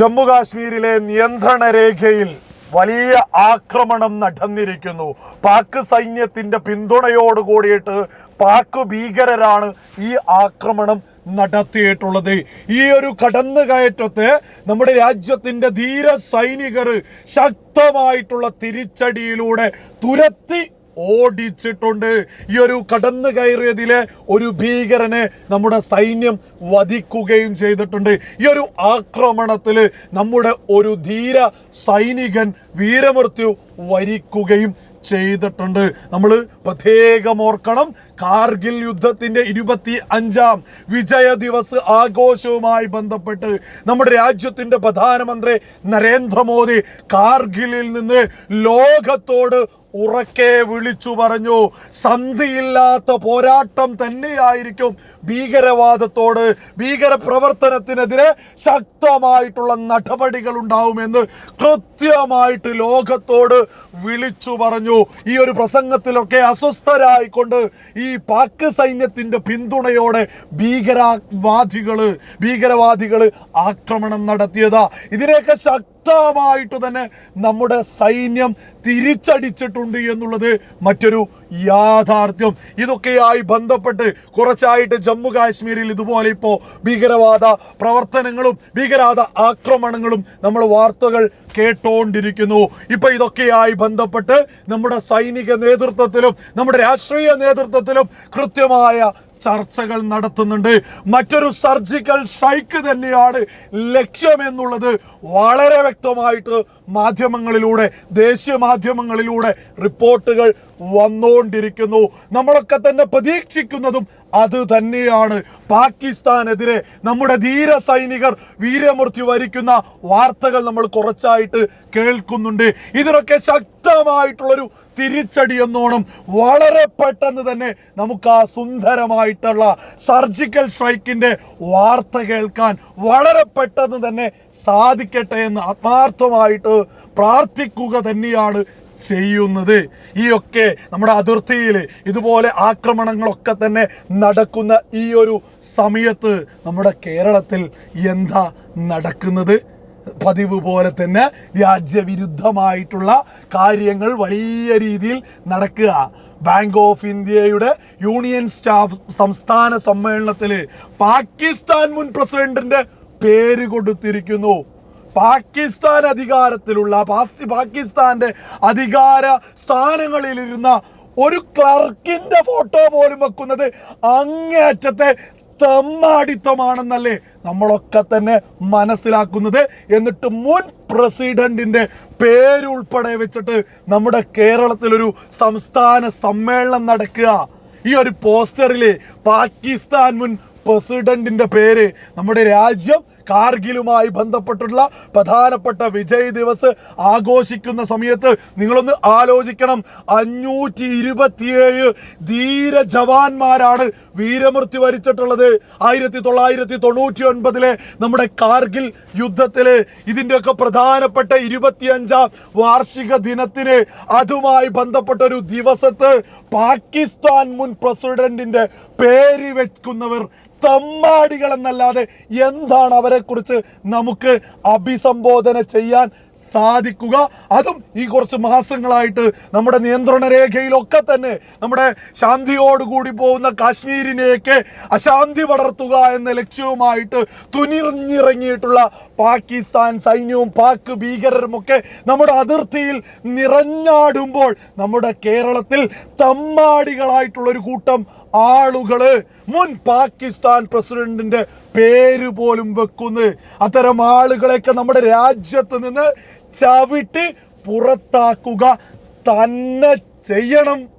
ജമ്മു കാശ്മീരിലെ നിയന്ത്രണ രേഖയിൽ വലിയ ആക്രമണം നടന്നിരിക്കുന്നു. പാക് സൈന്യത്തിന്റെ പിന്തുണയോട് കൂടിയിട്ട് പാക് ഭീകരരാണ് ഈ ആക്രമണം നടത്തിയിട്ടുള്ളത്. ഈ ഒരു കടന്നുകയറ്റത്തെ നമ്മുടെ രാജ്യത്തിന്റെ ധീര സൈനികർ ശക്തമായിട്ടുള്ള തിരിച്ചടിയിലൂടെ തുരത്തി ഓടിച്ചിട്ടുണ്ട്. ഈ ഒരു കടന്നു കയറിയതിലെ ഒരു ഭീകരനെ നമ്മുടെ സൈന്യം വധിക്കുകയും ചെയ്തിട്ടുണ്ട്. ഈ ഒരു ആക്രമണത്തിൽ നമ്മുടെ ഒരു ധീര സൈനികൻ വീരമൃത്യു വരിക്കുകയും ചെയ്തിട്ടുണ്ട്. നമ്മൾ പ്രത്യേകം ഓർക്കണം കാർഗിൽ യുദ്ധത്തിന്റെ ഇരുപത്തി അഞ്ചാം വിജയ ദിവസ് ആഘോഷവുമായി ബന്ധപ്പെട്ട് നമ്മുടെ രാജ്യത്തിന്റെ പ്രധാനമന്ത്രി നരേന്ദ്രമോദി കാർഗിലിൽ നിന്ന് ലോകത്തോട് ഉറക്കെ വിളിച്ചു പറഞ്ഞു സന്ധിയില്ലാത്ത പോരാട്ടം തന്നെയായിരിക്കും ഭീകരവാദത്തോട് ഭീകര പ്രവർത്തനത്തിനെതിരെ ശക്തമായിട്ടുള്ള നടപടികൾ ഉണ്ടാവുമെന്ന് കൃത്യമായിട്ട് ലോകത്തോട് വിളിച്ചു പറഞ്ഞു. ഈ ഒരു പ്രസംഗത്തിലൊക്കെ അസ്വസ്ഥരായിക്കൊണ്ട് ഈ പാക് സൈന്യത്തിന്റെ പിന്തുണയോടെ ഭീകരവാദികൾ ഭീകരവാദികൾ ആക്രമണം നടത്തിയതാ. ഇതിനെയൊക്കെ ശക്തമായിട്ട് തന്നെ നമ്മുടെ സൈന്യം തിരിച്ചടിച്ചിട്ടുണ്ട് എന്നുള്ളത് മറ്റൊരു യാഥാർത്ഥ്യം. ഇതൊക്കെയായി ബന്ധപ്പെട്ട് കുറച്ചായിട്ട് ജമ്മു കാശ്മീരിൽ ഇതുപോലെ ഇപ്പോൾ ഭീകരവാദ പ്രവർത്തനങ്ങളും ഭീകരവാദ ആക്രമണങ്ങളും നമ്മൾ വാർത്തകൾ കേട്ടോണ്ടിരിക്കുന്നു. ഇപ്പൊ ഇതൊക്കെയായി ബന്ധപ്പെട്ട് നമ്മുടെ സൈനിക നേതൃത്വത്തിലും നമ്മുടെ രാഷ്ട്രീയ നേതൃത്വത്തിലും കൃത്യമായ ചർച്ചകൾ നടത്തുന്നുണ്ട്. മറ്റൊരു സർജിക്കൽ സ്ട്രൈക്ക് തന്നെയാണ് ലക്ഷ്യമെന്നുള്ളത് വളരെ വ്യക്തമായിട്ട് മാധ്യമങ്ങളിലൂടെ ദേശീയ മാധ്യമങ്ങളിലൂടെ റിപ്പോർട്ടുകൾ വന്നുകൊണ്ടിരിക്കുന്നു. നമ്മളൊക്കെ തന്നെ പ്രതീക്ഷിക്കുന്നതും അത് തന്നെയാണ്. പാകിസ്ഥാനെതിരെ നമ്മുടെ ധീര സൈനികർ വീരമൃത്യു വരിക്കുന്ന വാർത്തകൾ നമ്മൾ കുറച്ചായിട്ട് കേൾക്കുന്നുണ്ട്. ഇതിനൊക്കെ ശക്തമായിട്ടുള്ളൊരു തിരിച്ചടി എന്നോണം വളരെ പെട്ടെന്ന് തന്നെ നമുക്ക് ആ സുന്ദരമായിട്ടുള്ള സർജിക്കൽ സ്ട്രൈക്കിന്റെ വാർത്ത കേൾക്കാൻ വളരെ പെട്ടെന്ന് തന്നെ സാധിക്കട്ടെ എന്ന് ആത്മാർത്ഥമായിട്ട് പ്രാർത്ഥിക്കുക തന്നെയാണ് ചെയ്യുന്നത്. ഈ ഒക്കെ നമ്മുടെ അതിർത്തിയിൽ ഇതുപോലെ ആക്രമണങ്ങളൊക്കെ തന്നെ നടക്കുന്ന ഈ ഒരു സമയത്ത് നമ്മുടെ കേരളത്തിൽ എന്താ നടക്കുന്നത്? പതിവ് പോലെ തന്നെ രാജ്യവിരുദ്ധമായിട്ടുള്ള കാര്യങ്ങൾ വലിയ രീതിയിൽ നടക്കുക. ബാങ്ക് ഓഫ് ഇന്ത്യയുടെ യൂണിയൻ സ്റ്റാഫ് സംസ്ഥാന സമ്മേളനത്തിൽ പാകിസ്ഥാൻ മുൻ പ്രസിഡന്റിന്റെ പേര് കൊടുത്തിരിക്കുന്നു. പാകിസ്ഥാൻ അധികാരത്തിലുള്ള പാകിസ്ഥാന്റെ അധികാര സ്ഥാനങ്ങളിലിരുന്ന ഒരു ക്ലർക്കിന്റെ ഫോട്ടോ പോലും വെക്കുന്നത് അങ്ങേയറ്റത്തെ തെമ്മാടിത്തമാണെന്നല്ലേ നമ്മളൊക്കെ തന്നെ മനസ്സിലാക്കുന്നത്. എന്നിട്ട് മുൻ പ്രസിഡന്റിന്റെ പേരുൾപ്പെടെ വെച്ചിട്ട് നമ്മുടെ കേരളത്തിലൊരു സംസ്ഥാന സമ്മേളനം നടക്കുക. ഈ ഒരു പോസ്റ്ററിൽ പാകിസ്ഥാൻ മുൻ പ്രസിഡന്റിന്റെ പേര് നമ്മുടെ രാജ്യം കാർഗിലുമായി ബന്ധപ്പെട്ടുള്ള പ്രധാനപ്പെട്ട വിജയ് ദിവസ് ആഘോഷിക്കുന്ന സമയത്ത് നിങ്ങളൊന്ന് ആലോചിക്കണം. അഞ്ഞൂറ്റി ഇരുപത്തിയേഴ് ധീര ജവാന്മാരാണ് വീരമൃത്യു വരിച്ചിട്ടുള്ളത്. ആയിരത്തി തൊള്ളായിരത്തി തൊണ്ണൂറ്റി ഒൻപതിലെ നമ്മുടെ കാർഗിൽ യുദ്ധത്തിൽ ഇതിന്റെയൊക്കെ പ്രധാനപ്പെട്ട ഇരുപത്തിയഞ്ചാം വാർഷിക ദിനത്തിന് അതുമായി ബന്ധപ്പെട്ട ഒരു ദിവസത്ത് പാകിസ്ഥാൻ മുൻ പ്രസിഡന്റിന്റെ പേര് വെക്കുന്നവർ തമ്മാടികൾ എന്നല്ലാതെ എന്താണ് അവരെക്കുറിച്ച് നമുക്ക് അഭിസംബോധന ചെയ്യാൻ സാധിക്കുക? അതും ഈ കുറച്ച് മാസങ്ങളായിട്ട് നമ്മുടെ നിയന്ത്രണ രേഖയിലൊക്കെ തന്നെ നമ്മുടെ ശാന്തിയോടുകൂടി പോകുന്ന കാശ്മീരിനെയൊക്കെ അശാന്തി പടർത്തുക എന്ന ലക്ഷ്യവുമായിട്ട് തുനിറിഞ്ഞിറങ്ങിയിട്ടുള്ള പാകിസ്ഥാൻ സൈന്യവും പാക് ഭീകരരുമൊക്കെ നമ്മുടെ അതിർത്തിയിൽ നിറഞ്ഞാടുമ്പോൾ നമ്മുടെ കേരളത്തിൽ തമ്മാടികളായിട്ടുള്ള ഒരു കൂട്ടം ആളുകൾ മുൻ പാകിസ്ഥാൻ പ്രസിഡന്റിന്റെ പേര് പോലും വെക്കുന്നു. അത്തരം ആളുകളെയൊക്കെ നമ്മുടെ രാജ്യത്ത് നിന്ന് ചവിട്ടി പുറത്താക്കുക തന്നെ ചെയ്യണം.